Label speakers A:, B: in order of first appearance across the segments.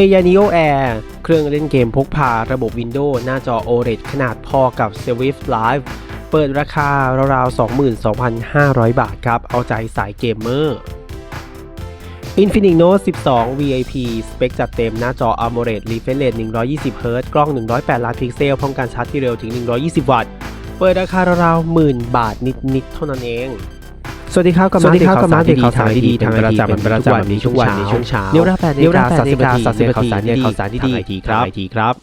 A: a y a n i o Air เครื่องเล่นเกมพกพาระบบ Windows หน้าจอ OLED ขนาดพอกับ Swift Live เปิดราคาราวๆ 22,500 บาทครับ เอาใจสายเกมเมอร์ Infinix Note 12 VIP สเปคจัดเต็มหน้าจอ AMOLED Refresh Rate 120Hz กล้อง 108 ล้านพิกเซลพร้อมการชาร์จที่เร็วถึง 120 วัตต์ เปิดราคาราวๆหมื่นบาทนิดๆ เท่านั้นเอง สวัสดีครับกับ
B: สวัสดีครับ
A: ข่าวสาร
B: กับ
A: ดีๆ
B: ข่าวสารดีๆ
A: ทาง
B: ทาง
A: ประจำ
B: เป็นประจำ
A: ทุกวัน
B: ทุกวัน
A: ในช่วงเช้า
B: ในช่วงเช้า
A: เดี๋ยวรับแปดนาฬิกาสามสิบนาที
B: 30
A: เนี่ยข่าวสาร
B: เนี่ย
A: ดี
B: ข่าวสาร
A: ๆ
B: ดีๆ
A: ทางไอทีครับ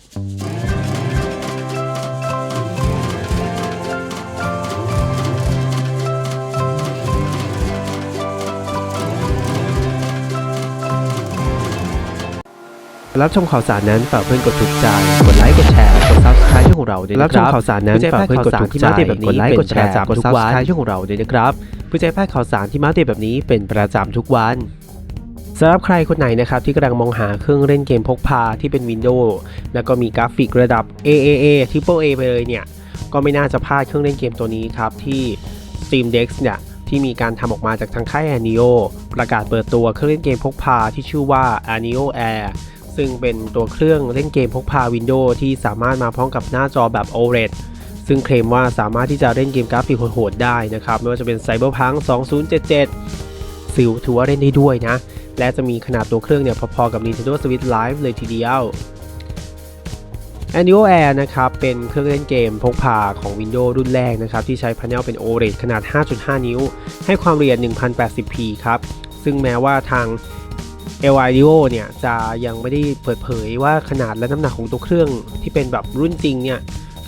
A: รับชมข่าวสารนั้นฝากเพื่อนกดถูกใจ กดไลค์ กดแชร์ กด subscribe ช่องของเราด้วยนะครับ
B: รับชมข่าวสารนั้น
A: เพื่อจะให้
B: ฝากเพื่อนกดถูกใจ
A: ข่าวสารที่มาอัปเดตแบบนี้
B: กดไลค์ กดแชร์
A: เป็นประจำ
B: กด
A: ทุกวัน
B: subscribe
A: ช่องของเราด้วยนะครับ เพื่อจะให้พลาดข่าวสารที่มาเดตแบบนี้เป็นประจำทุกวันสำหรับใครคนไหนนะครับที่กำลังมองหาเครื่องเล่นเกมพกพาที่เป็น Windows แล้วก็มีกราฟิกระดับ AAA Triple A ไปเลยเนี่ย ก็ไม่น่าจะพลาดเครื่องเล่นเกมตัวนี้ครับ ที่ Steam Deck เนี่ย ที่มีการทำออกมาจากทางค่าย a n i o ประกาศเปิดตัวเครื่องเล่นเกมพกพาที่ชื่อว่า a n i o Air ซึ่งเป็นตัวเครื่องเล่นเกมพกพา Windows ที่สามารถมาพร้อมกับหน้าจอแบบ OLED ซึ่งเคลมว่าสามารถที่จะเล่นเกมกราฟิกโหดๆได้นะครับ ไม่ว่าจะเป็น Cyberpunk 2077 ซิลถือว่าเล่นได้ด้วยนะ และจะมีขนาดตัวเครื่องเนี่ยพอๆกับ Nintendo Switch Live เลยทีเดียว a n n u a l Air นะครับเป็นเครื่องเล่นเกมพกพาของ Windows รุ่นแรกนะครับที่ใช้พาเนลเป็น OLED ขนาด 5.5 นิ้ว ให้ความละเอียด 1080p ครับ ซึ่งแม้ว่าทาง l i d o เนี่ยจะยังไม่ได้เปิดเผยว่าขนาดและน้ำหนักของตัวเครื่องที่เป็นแบบรุ่นจริงเนี่ย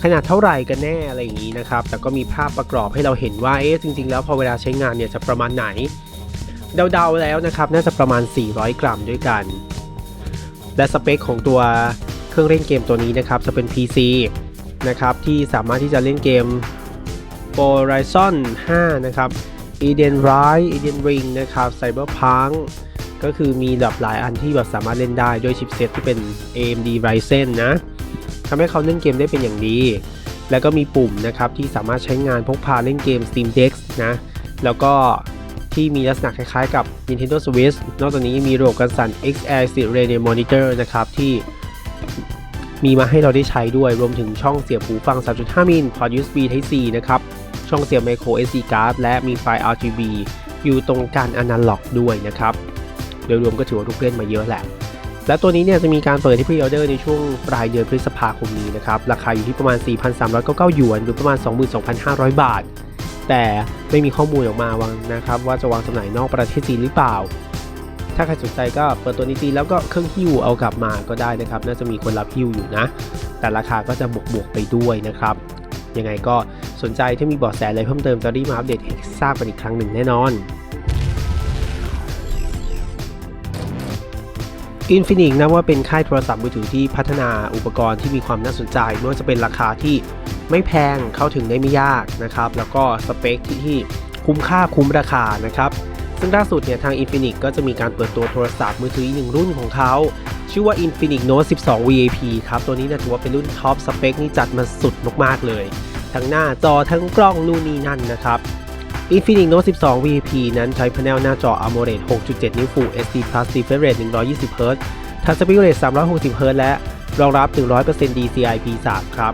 A: ขนาดเท่าไหร่กันแน่อะไรอย่างนี้นะครับ แต่ก็มีภาพประกอบให้เราเห็นว่าเอ๊ะจริง ๆ แล้วพอเวลาใช้งานเนี่ยจะประมาณไหน เดาๆแล้วนะครับ น่าจะประมาณ 400 กรัมด้วยกัน และสเปคของตัวเครื่องเล่นเกมตัวนี้นะครับ จะเป็น PC นะครับที่สามารถที่จะเล่นเกม Horizon 5 นะครับ Eden Rise Eden Ring นะครับ Cyberpunk ก็คือมีแบบหลายอันที่แบบสามารถเล่นได้ด้วยชิปเซตที่เป็น AMD Ryzen นะ ทำให้เขาเล่นเกมได้เป็นอย่างดี แล้วก็มีปุ่มนะครับที่สามารถใช้งานพกพาเล่นเกม Steam Deck นะ แล้วก็ที่มีลักษณะคล้ายๆกับ Nintendo Switch นอกจากนี้มีระบบการสั่น XR Radio Monitor นะครับที่มีมาให้เราได้ใช้ด้วย รวมถึงช่องเสียบหูฟัง 3.5 มิลพอร์ต USB Type C นะครับ ช่องเสียบ Micro SD card และมีไฟ RGB อยู่ตรงการอนาล็อกด้วยนะครับ โดยรวมก็ถือว่าลูกเล่นมาเยอะแหละ และตัวนี้เนี่ยจะมีการเปิดที่พรีออเดอร์ในช่วงปลายเดือนพฤษภาคมนี้นะครับ ราคาอยู่ที่ประมาณ 4,399หยวนหรือประมาณ 22,500 บาท แต่ไม่มีข้อมูลออกมาวางนะครับ ว่าจะวางจำหน่ายนอกประเทศจีนหรือเปล่า ถ้าใครสนใจก็เปิดตัวนี้จีนแล้วก็เครื่องหิ้วเอากลับมาก็ได้นะครับ น่าจะมีคนรับหิ้วอยู่นะ แต่ราคาก็จะบวกบวกๆไปด้วยนะครับ ยังไงก็สนใจถ้ามีเบาะแสอะไรเพิ่มเติมจะรีบมาอัปเดตให้ทราบกันอีกครั้งหนึ่งแน่นอน Infinix นะว่าเป็นค่ายโทรศัพท์มือถือที่พัฒนาอุปกรณ์ที่มีความน่าสนใจไม่ว่าจะเป็นราคาที่ไม่แพงเข้าถึงได้ไม่ยากนะครับ แล้วก็สเปคที่ทคุ้มค่าคุ้มราคานะครับ ซึ่งล่าสุดเนี่ยทาง Infinix ก็จะมีการเปิดตัวโทรศัพท์มือถืออีกหนึ่งรุ่นของเขา ชื่อว่า Infinix Note 12 VIP ครับ ตัวนี้เนะถือว่าเป็นรุ่นท็อปสเปคนี่จัดมาสุดมากๆเลย ทั้งหน้าจอทั้งกล้องนู่นนี่นั่นนะครับ Infinix Note 12 VP นั้นใช้พาเนลหน้าจอ AMOLED 6.7 นิ้ว Full HD Plus Refresh Rate 120 Hz ทัชสปีดเรท360 Hz และรองรับ 100% DCI P3 ครับ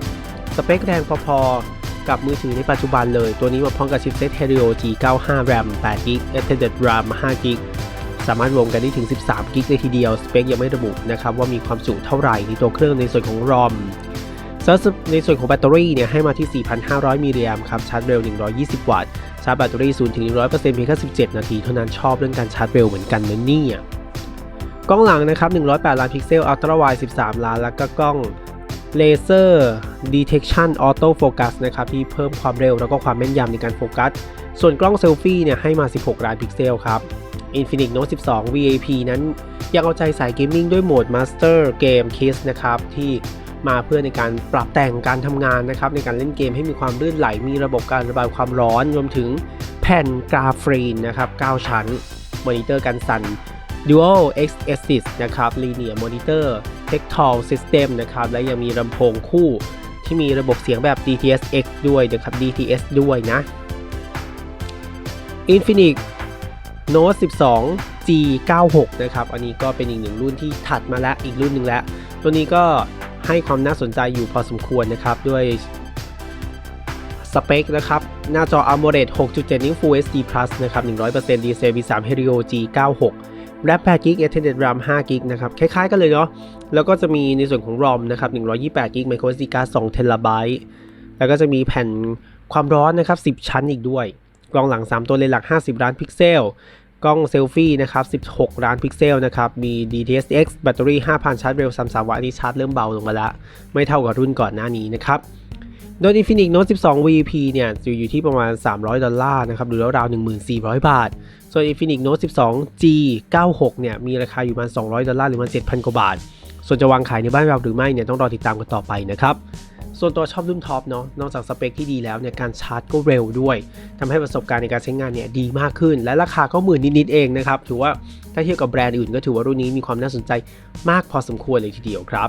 A: สเปคแรงพอๆ กับมือถือในปัจจุบันเลย ตัวนี้มาพร้อมกับชิปเซ็ต Helio G95 RAM 8GB Extended RAM 5GB สามารถรวมกันได้ถึง 13 GB เลยทีเดียว สเปคยังไม่ระบุนะครับว่ามีความจุเท่าไหร่ในตัวเครื่องในส่วนของ ROM ในส่วนของแบตเตอรี่เนี่ยให้มาที่ 4,500 มิลลิแอมป์ครับ ชาร์จเร็ว 120 วัตต์ ชาร์จแบตเตอรี่0ถึง100%เพียงแค่17 นาที เท่านั้นชอบเรื่องการชาร์จเร็วเหมือนกันนะเนี่ยกล้องหลังนะครับ 108 ล้านพิกเซล อัลตร้าไวด์13 ล้าน แล้วก็กล้องเลเซอร์ Detection Auto Focus นะครับที่เพิ่มความเร็วแล้วก็ความแม่นยำในการโฟกัส ส่วนกล้องเซลฟี่เนี่ยให้มา 16 ล้านพิกเซลครับ Infinix Note 12 VAP นั้นยังเอาใจสายเกมมิ่งด้วยโหมด Master Game Kiss นะครับที่ มาเพื่อในการปรับแต่งการทำงานนะครับในการเล่นเกมให้มีความลื่นไหล มีระบบการระบายความร้อนรวมถึงแผ่นกราฟีนนะครับ9ชั้นมอนิเตอร์กันสั่น Dual X Axis นะครับ Linear Monitor Tactile System นะครับ และยังมีลำโพงคู่ที่มีระบบเสียงแบบ DTS-X ด้วยนะครับ DTS ด้วยนะ Infinix Note 12 G96 นะครับ อันนี้ก็เป็นอีกหนึ่งรุ่นที่ถัดมาแล้วอีกรุ่นหนึ่งแล้ว ตัวนี้ก็ ให้ความน่าสนใจอยู่พอสมควรนะครับด้วยสเปคนะครับ หน้าจอ AMOLED 6.7 นิ้ว Full HD Plus นะครับ 100% DCI V3 Helio G96 แรป8 g b Extended RAM 5 g b นะครับ คล้ายๆกันเลยเนาะ แล้วก็จะมีในส่วนของ ROM นะครับ128 g b microSD card 2 t b แล้วก็จะมีแผ่นความร้อนนะครับ 10 ชั้นอีกด้วย กล้องหลัง 3 ตัวเลนส์หลัก 50 ล้านพิกเซล กล้องเซลฟี่นะครับ 16 ล้านพิกเซลนะครับ มี DTSX แบตเตอรี่ 5,000 ชาร์จเร็ว 33วัตต์นี้ชาร์จเริ่มเบาลงมาแล้วไม่เท่ากับรุ่นก่อนหน้านี้นะครับ โดย Infinix Note 12 VP เนี่ยจะอยู่ที่ประมาณ 300 ดอลลาร์นะครับ หรือราวๆ1,400 บาท ส่วน Infinix Note 12 G 96เนี่ย มีราคาอยู่ประมาณ 200 ดอลลาร์ หรือประมาณ 7,000 กว่าบาท ส่วนจะวางขายในบ้านเราหรือไม่เนี่ย ต้องรอติดตามกันต่อไปนะครับ ส่วนตัวชอบรุ่นท็อปเนาะ นอกจากสเปคที่ดีแล้วเนี่ยการชาร์จก็เร็วด้วยทำให้ประสบการณ์ในการใช้งานเนี่ยดีมากขึ้น และราคาก็หมื่นนิดๆเองนะครับ ถือว่าถ้าเทียบกับแบรนด์อื่นก็ถือว่ารุ่นนี้มีความน่าสนใจมากพอสมควรเลยทีเดียวครับ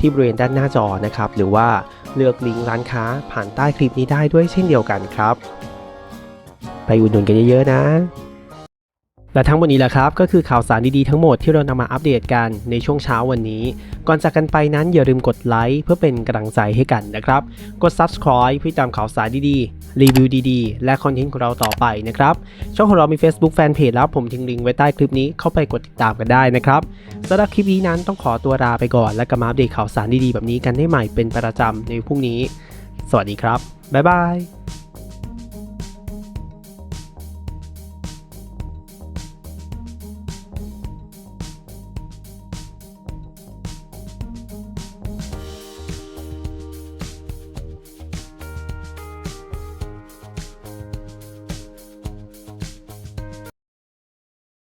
A: ที่บริเวณด้านหน้าจอนะครับ หรือว่าเลือกลิงก์ร้านค้าผ่านใต้คลิปนี้ได้ด้วยเช่นเดียวกันครับ ไปอุดหนุนกันเยอะๆนะและทั้งหมดนี้แหละครับก็คือข่าวสารดีๆทั้งหมดที่เรานำมาอัปเดตกันในช่วงเช้าวันนี้ ก่อนจากกันไปนั้นอย่าลืมกดไลค์เพื่อเป็นกำลังใจให้กันนะครับ กด subscribe เพื่อติดตามข่าวสารดีๆ รีวิวดีๆ และคอนเทนต์ของเราต่อไปนะครับ ช่องของเรามี Facebook Fanpage แล้วผมทิ้งลิงก์ไว้ใต้คลิปนี้เข้าไปกดติดตามกันได้นะครับ สำหรับคลิปนี้นั้นต้องขอตัวลาไปก่อน และกลับมาอัปเดตข่าวสารดีๆแบบนี้กันได้ใหม่เป็นประจำในพรุ่งนี้ สวัสดีครับ บ๊ายบาย